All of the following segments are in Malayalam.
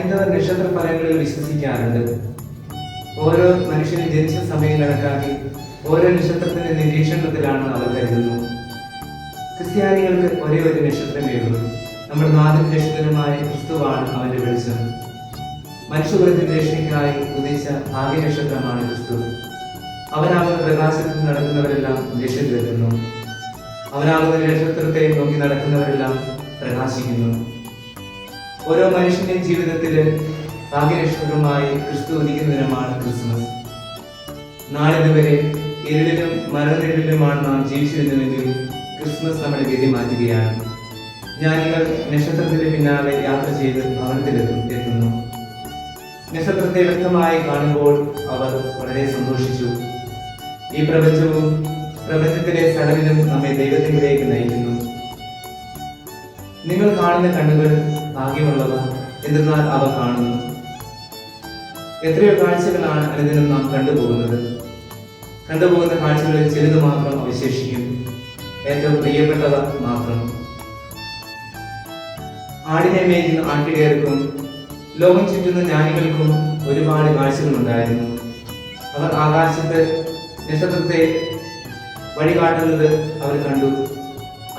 ദർശിക്കാറുണ്ട് ഓരോ മനുഷ്യനും ജനിച്ച സമയം കണക്കാക്കി ഓരോ നക്ഷത്രത്തിന്റെ നിരീക്ഷണത്തിലാണ് അവർ കരുതുന്നു ക്രിസ്ത്യാനികൾക്ക് ഒരേ ഒരു നക്ഷത്രമേ ഉള്ളൂ നമ്മുടെ നാഥൻ രക്ഷിതനുമായ ക്രിസ്തുവാണ് അവന്റെ വെളിച്ചം. മനുഷ്യകുലത്തിന്റെ രക്ഷയ്ക്കായി ഉദ്ദേശ ഭാഗ്യ നക്ഷത്രമാണ് ക്രിസ്തു. അവനാകുന്ന പ്രകാശത്തിൽ നടക്കുന്നവരെല്ലാം ലക്ഷ്യം തീർക്കുന്നു അവനാകുന്ന നക്ഷത്രത്തെ നോക്കി നടക്കുന്നവരെല്ലാം പ്രകാശിക്കുന്നു. ഓരോ മനുഷ്യന്റെയും ജീവിതത്തിൽ ഭാഗ്യനക്ഷത്രമായി ക്രിസ്തു ഉദിക്കുന്ന ദിനമാണ് ക്രിസ്മസ്. നാളിതുവരെ ഇരുളിലും മരണനിഴലിലുമാണ് നാം ജീവിച്ചിരുന്നുവെങ്കിൽ ക്രിസ്മസ് നമ്മുടെ ഗതി മാറ്റുകയാണ്. ജ്ഞാനികൾ നക്ഷത്രത്തിന്റെ പിന്നാലെ യാത്ര ചെയ്ത് ഭവനത്തിലെത്തും എത്തുന്നു. നക്ഷത്രത്തെ വ്യക്തമായി കാണുമ്പോൾ അവർ വളരെ സന്തോഷിച്ചു. ഈ പ്രപഞ്ചവും പ്രപഞ്ചത്തിലെ സകലനും നമ്മെ ദൈവത്തിലേക്ക് നയിക്കുന്നു. നിങ്ങൾ കാണുന്ന കണ്ണുകൾ ഭാഗ്യമുള്ളവ എന്തെന്നാൽ അവ കാണുന്നു. എത്രയോ കാഴ്ചകളാണ് അനുദിനം നാം കണ്ടുപോകുന്നത്. കണ്ടുപോകുന്ന കാഴ്ചകളിൽ ചിലത് മാത്രം അവശേഷിക്കും. ഏറ്റവും പ്രിയപ്പെട്ടവ മാത്രം. ആടിനെ മേയ്ക്കുന്ന ആട്ടിടയർക്കും ലോകം ചുറ്റുന്ന ജ്ഞാനികൾക്കും ഒരുപാട് കാഴ്ചകളുണ്ടായിരുന്നു. അവർ ആകാശത്ത് നക്ഷത്രത്തെ വഴികാട്ടുന്നത് അവർ കണ്ടു.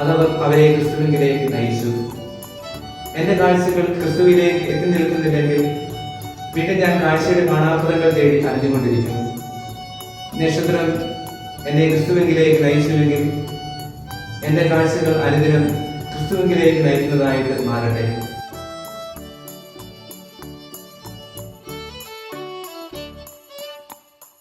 അതവർ അവരെ ക്രിസ്തുവിലേക്ക് നയിച്ചു. എന്റെ കാഴ്ചകൾ ക്രിസ്തുവിലേക്ക് എത്തി നിൽക്കുന്നില്ലെങ്കിൽ പിന്നെ ഞാൻ കാഴ്ചയുടെ കാണാപ്പുറങ്ങൾ തേടി അറിഞ്ഞുകൊണ്ടിരിക്കും നക്ഷത്രം എന്നെ ക്രിസ്തുവിലേക്ക് നയിച്ചുവെങ്കിൽ എന്റെ കാഴ്ചകൾ അനുദിനം ക്രിസ്തുവിലേക്ക് നയിക്കുന്നതായിട്ട് മാറട്ടെ.